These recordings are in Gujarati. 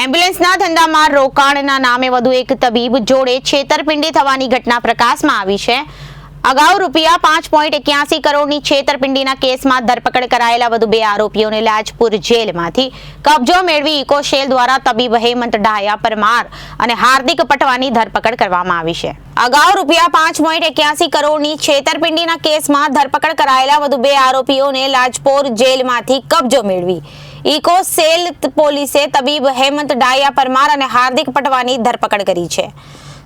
એમ્બ્યુલન્સના ધંધામાં રોકાણના નામે વધુ એક તબીબ જોડે છેતરપિંડી થવાની ઘટના પ્રકાશમાં આવી છે. અગાઉ રૂપિયા પાંચ પોઈન્ટ એક્યાસી કરોડની છેતરપિંડીના કેસમાં ધરપકડ કરાયેલા વધુ બે આરોપીઓને લાજપુર જેલમાંથી કબજો મેળવી ઇકોશેલ દ્વારા તબીબ હેમંત ડાયા પરમાર અને હાર્દિક પટવાની ધરપકડ કરવામાં આવી છે. અગાઉ રૂપિયા પાંચ પોઈન્ટ એક્યાસી કરોડની છેતરપિંડીના કેસમાં ધરપકડ કરાયેલા વધુ બે આરોપીઓને લાજપોર જેલમાંથી કબજો મેળવી ઇકો સેલ પોલીસે તબીબ હેમંત ડાયા પરમાર અને હાર્દિક પટવાની ધરપકડ કરી છે.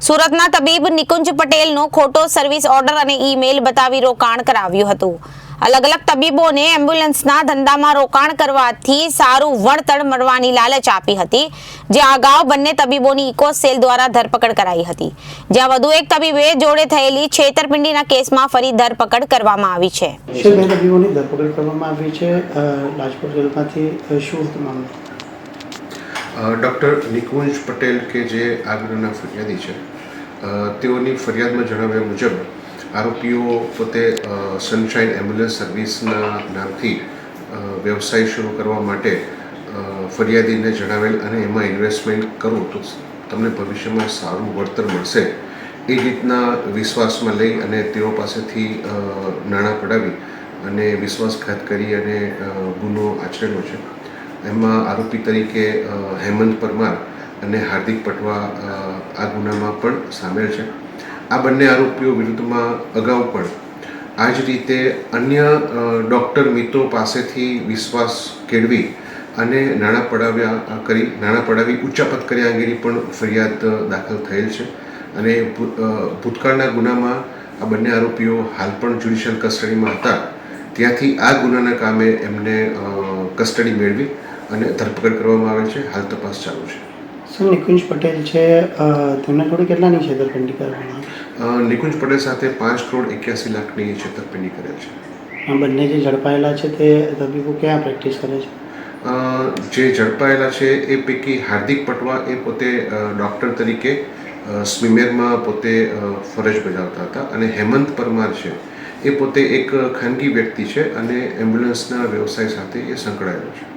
સુરતના તબીબ નિકુંજ પટેલનો ખોટો સર્વિસ ઓર્ડર અને ઈમેલ બતાવી રોકાણ કરાવ્યું હતું. અલગ અલગ તબીબોને એમ્બ્યુલન્સના ધંધામાં રોકાણ કરવાથી સારું વળતર મળવાની લાલચ આપી હતી જ્યાં અગાઉ બંને તબીબોની ઇકો સેલ દ્વારા ધરપકડ કરાઈ હતી. જ્યાં વધુ એક તબીબે જોડે થયેલી છેતરપિંડીના કેસમાં ફરી ધરપકડ કરવામાં આવી છે. છે બે તબીબોની ધરપકડ કરવામાં આવી છે. અ, લાજપોર શું મામલો? ડૉક્ટર નિકુંજ પટેલ કે જે આગળના ફરિયાદી છે તેઓની ફરિયાદમાં જણાવ્યા મુજબ આરોપીઓ પોતે સનશાઇન એમ્બ્યુલન્સ સર્વિસના નામથી વ્યવસાય શરૂ કરવા માટે ફરિયાદીને જણાવેલ અને એમાં ઇન્વેસ્ટમેન્ટ કરો તો તમને ભવિષ્યમાં સારું વળતર મળશે. એ રીતના વિશ્વાસમાં લઈ અને તેઓ પાસેથી નાણાં પડાવી અને વિશ્વાસઘાત કરી અને ગુનો આચરેલો છે. એમાં આરોપી તરીકે હેમંત પરમાર અને હાર્દિક પટવા આ ગુનામાં પણ સામેલ છે. આ બંને આરોપીઓ વિરુદ્ધમાં અગાઉ પણ. આ જ રીતે અન્ય ડૉક્ટર મિત્રો પાસેથી વિશ્વાસ કેળવી અને નાણાં પડાવ્યા કરી, નાણાં પડાવી, ઉચ્ચાપત કર્યા અંગેની પણ ફરિયાદ દાખલ થયેલ છે. અને ભૂતકાળના ગુનામાં આ બંને આરોપીઓ હાલ પણ જ્યુડિશિયલ કસ્ટડીમાં હતા. ત્યાંથી આ ગુનાના કામે એમને કસ્ટડી મેળવી અને ધરપકડ કરવામાં આવેલ છે. હાલ તપાસ ચાલુ છે. સર, નિકુંજ પટેલ છે તેમના જોડે કેટલાની છેતરપિંડી કરવામાં નિકુંજ પટેલ સાથે પાંચ કરોડ એક્યાસી લાખની છેતરપિંડી કરેલ છે. બંને જે ઝડપાયેલા છે તે તબીબો ક્યાં પ્રેક્ટિસ કરે છે? જે ઝડપાયેલા છે એ પૈકી હાર્દિક પટવા એ પોતે ડૉક્ટર તરીકે અ, પોતે ફરજ બજાવતા હતા અને હેમંત પરમાર છે એ પોતે એક ખાનગી વ્યક્તિ છે અને એમ્બ્યુલન્સના વ્યવસાય સાથે એ સંકળાયેલો છે.